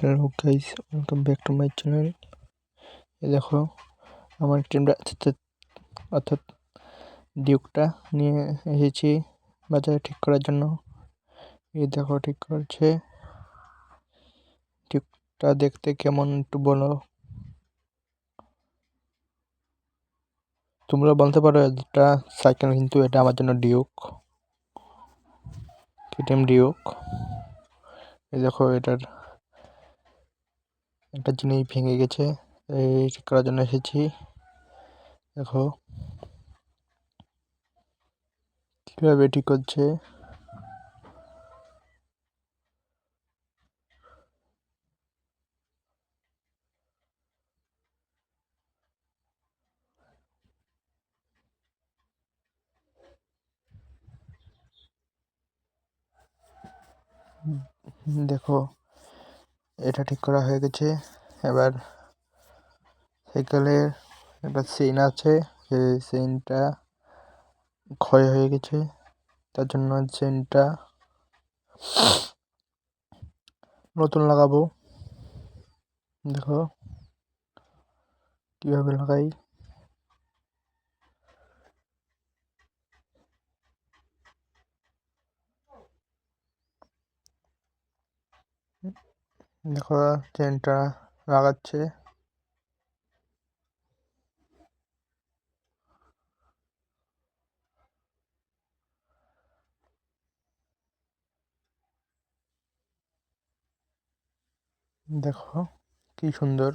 Hello guys welcome back to my channel দেখো, আমার টিমটা অর্থাৎ ডিউকটা নিয়ে এসেছি বাজারে ঠিক করার জন্য। এই দেখো, ঠিক করছে। ডিউকটা দেখতে কেমন একটু বলো। তোমরা বলতে পারো এটা সাইকেল কিন্তু এটা আমার জন্য ডিউক কেটিএম ডিউক এই দেখো, এটার একটা জিনিস ভেঙে গেছে এই ঠিক করার জন্য এসেছি। দেখো। কীভাবে ঠিক করছে? দেখো। এটা ঠিক করা হয়ে গেছে। এবার সাইকেলের একটা সিন আছে, যে সিনটা ক্ষয় হয়ে গেছে। তার জন্য চেনটা নতুন লাগাবো। দেখো কীভাবে লাগাই। দেখো চেনটা লাগাচ্ছে। দেখো কি সুন্দর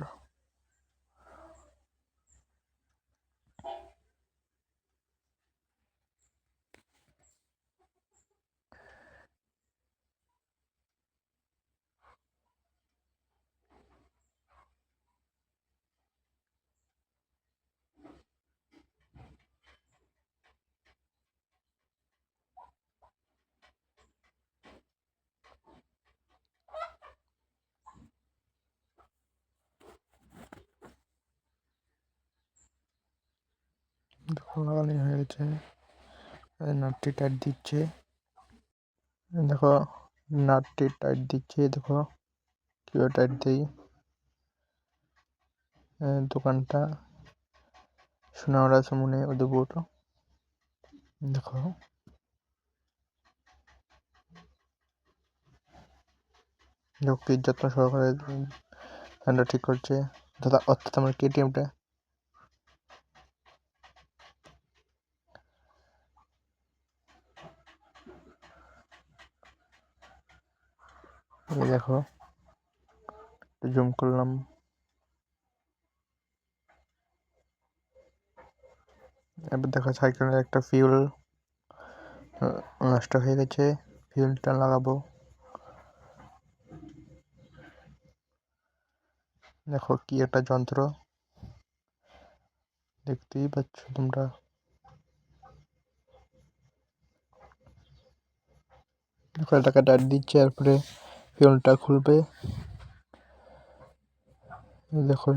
দেখো লাগানো হয়ে গেছে নাটটি টাইট দিচ্ছে। দেখো নাটটি টাইট দিচ্ছে, দেখো। কীভাবে টাইট দিই? দোকানটা সোনাওড়া সামনে উদয়পুর দেখো। কি যত্ন সহকারে ঠিক করছে। অর্থাৎ আমার কেটিএমটা এই দেখো। জুম করলাম। এবার দেখো সাইকেলের একটা ফিউল নষ্ট হয়ে গেছে। ফিউলটা লাগাবো। দেখো কি একটা যন্ত্র। দেখতেই পাচ্ছ তোমরা। দেখো, এটাকে টাইট দিচ্ছে, তারপরে ফিউলটা খুলবে। দেখো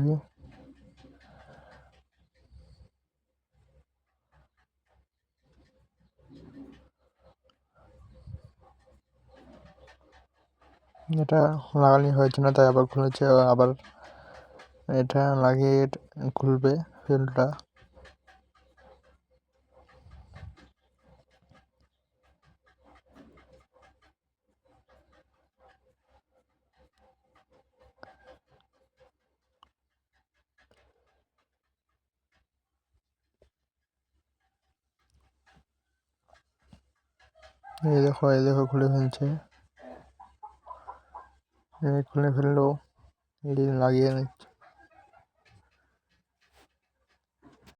এটা লাগানি হয়েছে না, তাই আবার খুলেছে, আবার এটা লাগিয়ে খুলবে ফিউলটা এই দেখো এই দেখো খুলে ফেলছে। খুলে ফেলল লাগিয়ে নিচ্ছে।